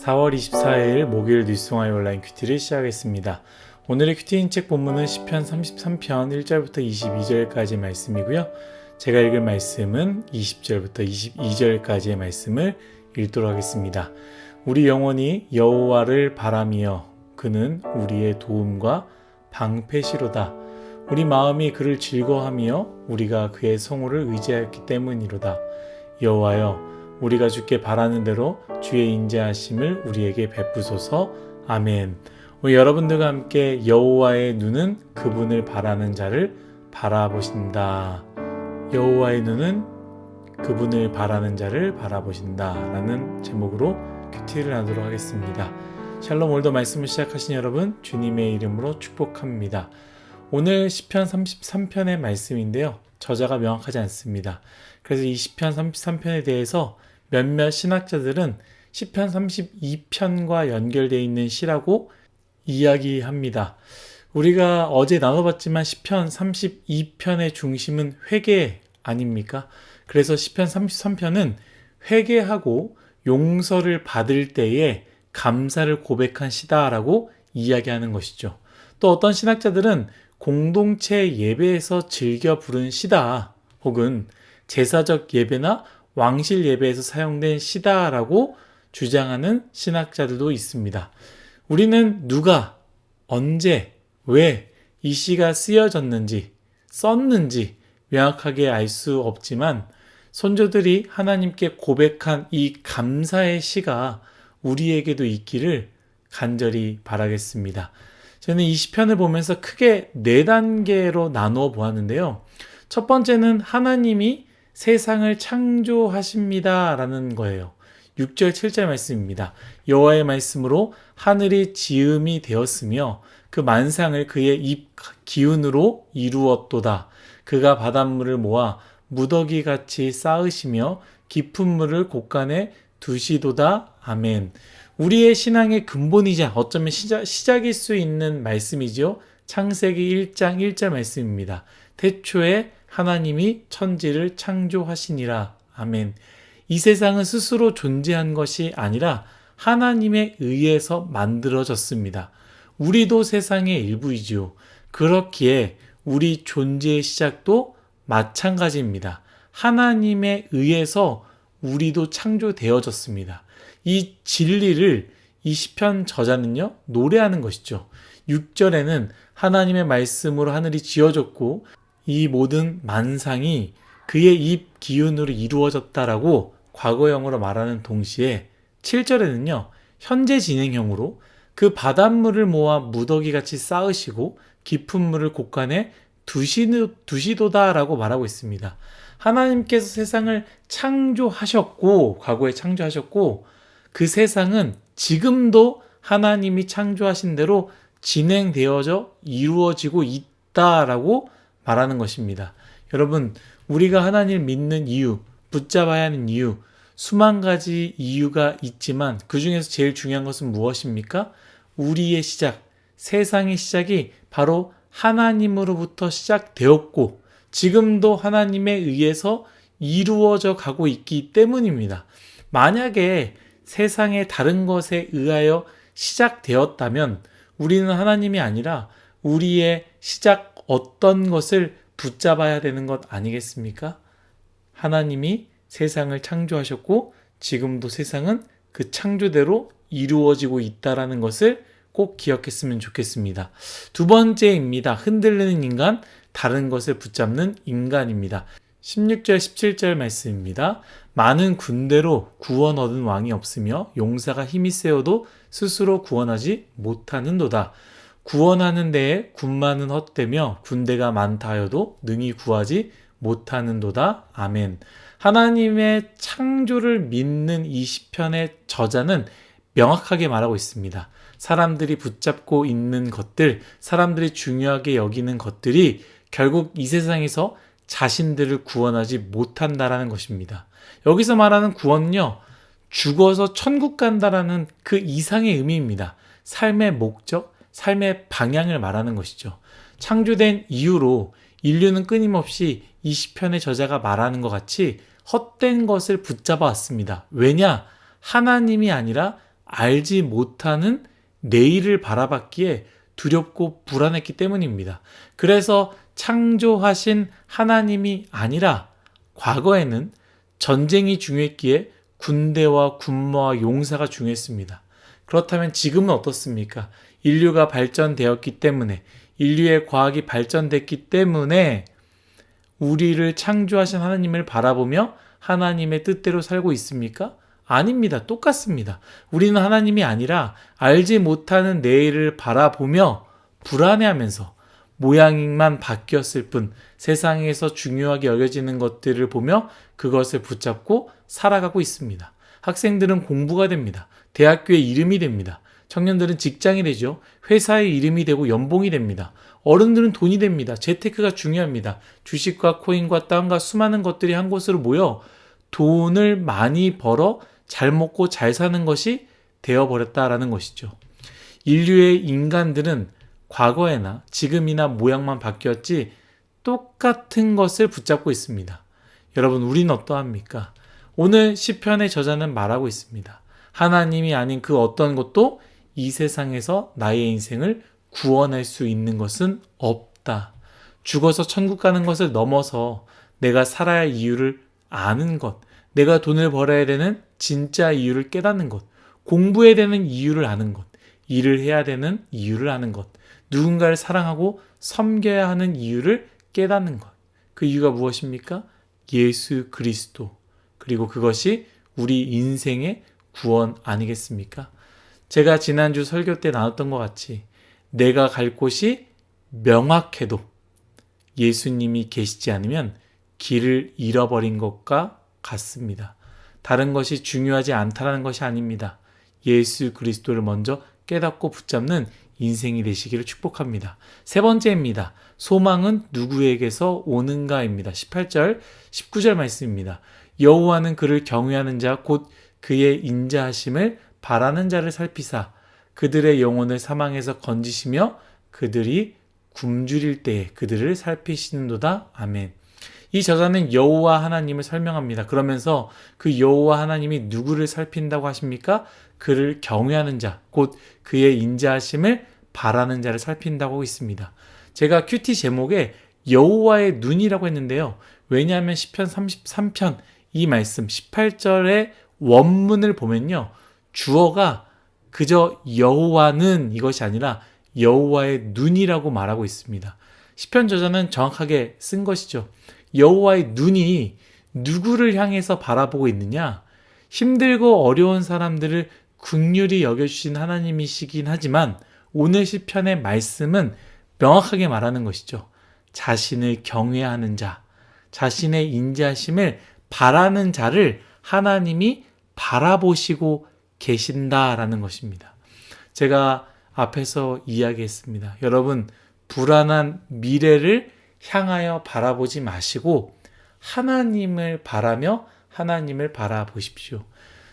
4월 24일 목요일 뉴스와이 온라인 큐티를 시작하겠습니다. 오늘의 큐티인 책 본문은 10편 33편 1절부터 22절까지의 말씀이고요. 제가 읽을 말씀은 20절부터 22절까지의 말씀을 읽도록 하겠습니다. 우리 영혼이 여호와를 바라며 그는 우리의 도움과 방패시로다. 우리 마음이 그를 즐거하며 우리가 그의 성호를 의지하였기 때문이로다. 여호와여 우리가 주께 바라는 대로 주의 인자하심을 우리에게 베푸소서. 아멘. 우리 여러분들과 함께 여호와의 눈은 그분을 바라는 자를 바라보신다. 여호와의 눈은 그분을 바라는 자를 바라보신다 라는 제목으로 큐티를 하도록 하겠습니다. 샬롬 오늘도 말씀을 시작하신 여러분 주님의 이름으로 축복합니다. 오늘 시편 33편의 말씀인데요. 저자가 명확하지 않습니다. 그래서 이 시편 33편에 대해서 몇몇 신학자들은 시편 32편과 연결되어 있는 시라고 이야기합니다. 우리가 어제 나눠봤지만 시편 32편의 중심은 회개 아닙니까? 그래서 시편 33편은 회개하고 용서를 받을 때에 감사를 고백한 시다라고 이야기하는 것이죠. 또 어떤 신학자들은 공동체 예배에서 즐겨 부른 시다 혹은 제사적 예배나 왕실 예배에서 사용된 시다라고 주장하는 신학자들도 있습니다. 우리는 누가, 언제, 왜 이 시가 쓰여졌는지, 썼는지 명확하게 알 수 없지만 손조들이 하나님께 고백한 이 감사의 시가 우리에게도 있기를 간절히 바라겠습니다. 저는 이 시편을 보면서 크게 네 단계로 나누어 보았는데요. 첫 번째는 하나님이 세상을 창조하십니다 라는 거예요. 6절 7절 말씀입니다. 여호와의 말씀으로 하늘이 지음이 되었으며 그 만상을 그의 입 기운으로 이루었도다. 그가 바닷물을 모아 무더기 같이 쌓으시며 깊은 물을 곳간에 두시도다. 아멘. 우리의 신앙의 근본이자 어쩌면 시작, 시작일 수 있는 말씀이죠. 창세기 1장 1절 말씀입니다. 태초에 하나님이 천지를 창조하시니라. 아멘. 이 세상은 스스로 존재한 것이 아니라 하나님에 의해서 만들어졌습니다. 우리도 세상의 일부이지요. 그렇기에 우리 존재의 시작도 마찬가지입니다. 하나님에 의해서 우리도 창조되어졌습니다. 이 진리를 이 시편 저자는요, 노래하는 것이죠. 6절에는 하나님의 말씀으로 하늘이 지어졌고 이 모든 만상이 그의 입 기운으로 이루어졌다라고 과거형으로 말하는 동시에 7절에는요, 현재 진행형으로 그 바닷물을 모아 무더기 같이 쌓으시고 깊은 물을 곳간에 두시는, 두시도다라고 말하고 있습니다. 하나님께서 세상을 창조하셨고, 과거에 창조하셨고, 그 세상은 지금도 하나님이 창조하신 대로 진행되어져 이루어지고 있다라고 말하는 것입니다. 여러분, 우리가 하나님을 믿는 이유, 붙잡아야 하는 이유, 수만 가지 이유가 있지만 그 중에서 제일 중요한 것은 무엇입니까? 우리의 시작, 세상의 시작이 바로 하나님으로부터 시작되었고 지금도 하나님에 의해서 이루어져 가고 있기 때문입니다. 만약에 세상의 다른 것에 의하여 시작되었다면 우리는 하나님이 아니라 우리의 시작 어떤 것을 붙잡아야 되는 것 아니겠습니까? 하나님이 세상을 창조하셨고 지금도 세상은 그 창조대로 이루어지고 있다라는 것을 꼭 기억했으면 좋겠습니다. 두 번째입니다. 흔들리는 인간, 다른 것을 붙잡는 인간입니다. 16절, 17절 말씀입니다. 많은 군대로 구원 얻은 왕이 없으며 용사가 힘이 세어도 스스로 구원하지 못하는도다. 구원하는 데에 군마는 헛되며 군대가 많다 하여도 능히 구하지 못하는도다. 아멘. 하나님의 창조를 믿는 이 시편의 저자는 명확하게 말하고 있습니다. 사람들이 붙잡고 있는 것들, 사람들이 중요하게 여기는 것들이 결국 이 세상에서 자신들을 구원하지 못한다라는 것입니다. 여기서 말하는 구원은요, 죽어서 천국 간다라는 그 이상의 의미입니다. 삶의 목적, 삶의 방향을 말하는 것이죠. 창조된 이후로 인류는 끊임없이 이 시편의 저자가 말하는 것 같이 헛된 것을 붙잡아 왔습니다. 왜냐? 하나님이 아니라 알지 못하는 내일을 바라봤기에 두렵고 불안했기 때문입니다. 그래서 창조하신 하나님이 아니라 과거에는 전쟁이 중요했기에 군대와 군마와 용사가 중요했습니다. 그렇다면 지금은 어떻습니까? 인류가 발전되었기 때문에 인류의 과학이 발전됐기 때문에 우리를 창조하신 하나님을 바라보며 하나님의 뜻대로 살고 있습니까? 아닙니다. 똑같습니다. 우리는 하나님이 아니라 알지 못하는 내일을 바라보며 불안해하면서 모양만 바뀌었을 뿐 세상에서 중요하게 여겨지는 것들을 보며 그것을 붙잡고 살아가고 있습니다. 학생들은 공부가 됩니다. 대학교의 이름이 됩니다. 청년들은 직장이 되죠. 회사의 이름이 되고 연봉이 됩니다. 어른들은 돈이 됩니다. 재테크가 중요합니다. 주식과 코인과 땅과 수많은 것들이 한 곳으로 모여 돈을 많이 벌어 잘 먹고 잘 사는 것이 되어버렸다라는 것이죠. 인류의 인간들은 과거에나 지금이나 모양만 바뀌었지 똑같은 것을 붙잡고 있습니다. 여러분, 우리는 어떠합니까? 오늘 시편의 저자는 말하고 있습니다. 하나님이 아닌 그 어떤 것도 이 세상에서 나의 인생을 구원할 수 있는 것은 없다. 죽어서 천국 가는 것을 넘어서 내가 살아야 할 이유를 아는 것, 내가 돈을 벌어야 되는 진짜 이유를 깨닫는 것, 공부해야 되는 이유를 아는 것, 일을 해야 되는 이유를 아는 것, 누군가를 사랑하고 섬겨야 하는 이유를 깨닫는 것. 그 이유가 무엇입니까? 예수 그리스도. 그리고 그것이 우리 인생의 구원 아니겠습니까? 제가 지난주 설교 때 나눴던 것 같이 내가 갈 곳이 명확해도 예수님이 계시지 않으면 길을 잃어버린 것과 같습니다. 다른 것이 중요하지 않다라는 것이 아닙니다. 예수 그리스도를 먼저 깨닫고 붙잡는 인생이 되시기를 축복합니다. 세 번째입니다. 소망은 누구에게서 오는가입니다. 18절, 19절 말씀입니다. 여호와는 그를 경외하는 자 곧 그의 인자하심을 바라는 자를 살피사 그들의 영혼을 사망에서 건지시며 그들이 굶주릴 때에 그들을 살피시는도다. 아멘. 이 저자는 여호와 하나님을 설명합니다. 그러면서 그 여호와 하나님이 누구를 살핀다고 하십니까? 그를 경외하는 자, 곧 그의 인자하심을 바라는 자를 살핀다고 있습니다. 제가 큐티 제목에 여호와의 눈이라고 했는데요. 왜냐하면 시편 33편 이 말씀 18절의 원문을 보면요. 주어가 그저 여호와는 이것이 아니라 여호와의 눈이라고 말하고 있습니다. 시편 저자는 정확하게 쓴 것이죠. 여호와의 눈이 누구를 향해서 바라보고 있느냐? 힘들고 어려운 사람들을 극률이 여겨주신 하나님이시긴 하지만 오늘 시편의 말씀은 명확하게 말하는 것이죠. 자신을 경외하는 자, 자신의 인자심을 바라는 자를 하나님이 바라보시고 계신다라는 것입니다. 제가 앞에서 이야기했습니다. 여러분, 불안한 미래를 향하여 바라보지 마시고 하나님을 바라며 하나님을 바라보십시오.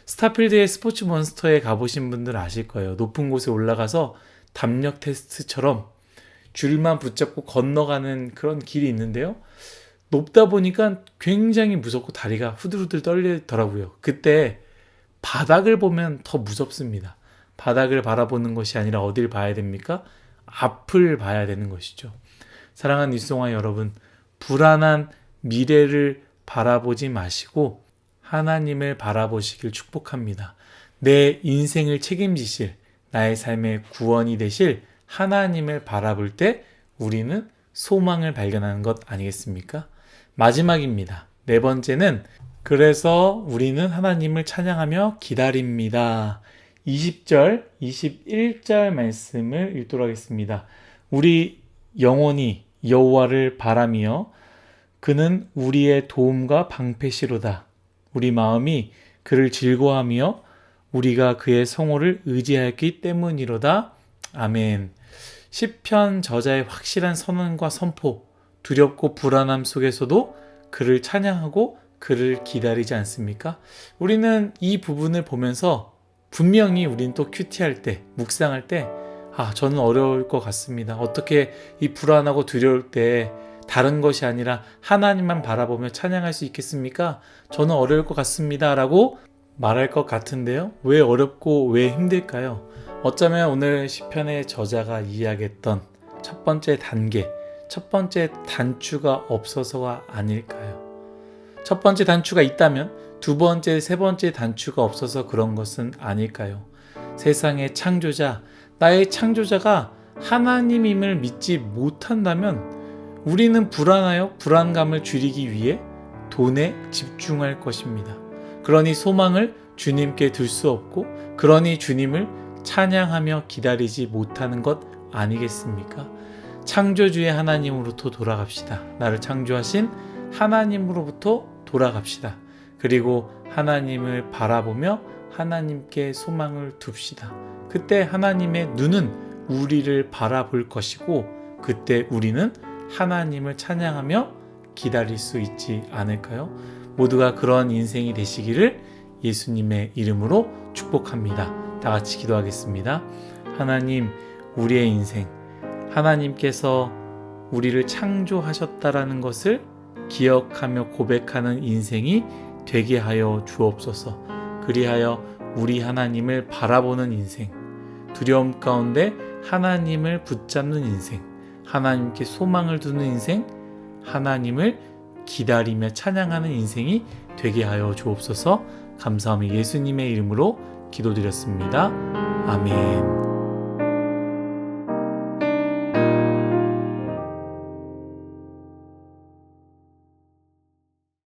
스타필드의 스포츠 몬스터에 가보신 분들 아실 거예요. 높은 곳에 올라가서 담력 테스트처럼 줄만 붙잡고 건너가는 그런 길이 있는데요. 높다 보니까 굉장히 무섭고 다리가 후들후들 떨리더라고요. 그때 바닥을 보면 더 무섭습니다. 바닥을 바라보는 것이 아니라 어딜 봐야 됩니까? 앞을 봐야 되는 것이죠. 사랑하는 이송아 여러분, 불안한 미래를 바라보지 마시고 하나님을 바라보시길 축복합니다. 내 인생을 책임지실 나의 삶의 구원이 되실 하나님을 바라볼 때 우리는 소망을 발견하는 것 아니겠습니까? 마지막입니다. 네 번째는 그래서 우리는 하나님을 찬양하며 기다립니다. 20절, 21절 말씀을 읽도록 하겠습니다. 우리 영혼이 여호와를 바라며 그는 우리의 도움과 방패시로다. 우리 마음이 그를 즐거하며 우리가 그의 성호를 의지하였기 때문이로다. 아멘. 시편 저자의 확실한 선언과 선포, 두렵고 불안함 속에서도 그를 찬양하고 그를 기다리지 않습니까? 우리는 이 부분을 보면서 분명히 우리는 또 큐티할 때, 묵상할 때, 아, 저는 어려울 것 같습니다. 어떻게 이 불안하고 두려울 때 다른 것이 아니라 하나님만 바라보며 찬양할 수 있겠습니까? 저는 어려울 것 같습니다. 라고 말할 것 같은데요. 왜 어렵고 왜 힘들까요? 어쩌면 오늘 시편의 저자가 이야기했던 첫 번째 단계, 첫 번째 단추가 없어서가 아닐까요? 첫 번째 단추가 있다면 두 번째, 세 번째 단추가 없어서 그런 것은 아닐까요? 세상의 창조자, 나의 창조자가 하나님임을 믿지 못한다면 우리는 불안하여 불안감을 줄이기 위해 돈에 집중할 것입니다. 그러니 소망을 주님께 둘 수 없고, 그러니 주님을 찬양하며 기다리지 못하는 것 아니겠습니까? 창조주의 하나님으로부터 돌아갑시다. 나를 창조하신 하나님으로부터 돌아갑시다. 그리고 하나님을 바라보며 하나님께 소망을 둡시다. 그때 하나님의 눈은 우리를 바라볼 것이고, 그때 우리는 하나님을 찬양하며 기다릴 수 있지 않을까요? 모두가 그런 인생이 되시기를 예수님의 이름으로 축복합니다. 다 같이 기도하겠습니다. 하나님, 우리의 인생, 하나님께서 우리를 창조하셨다라는 것을 기억하며 고백하는 인생이 되게 하여 주옵소서. 그리하여 우리 하나님을 바라보는 인생, 두려움 가운데 하나님을 붙잡는 인생, 하나님께 소망을 두는 인생, 하나님을 기다리며 찬양하는 인생이 되게 하여 주옵소서 감사하며 예수님의 이름으로 기도드렸습니다. 아멘.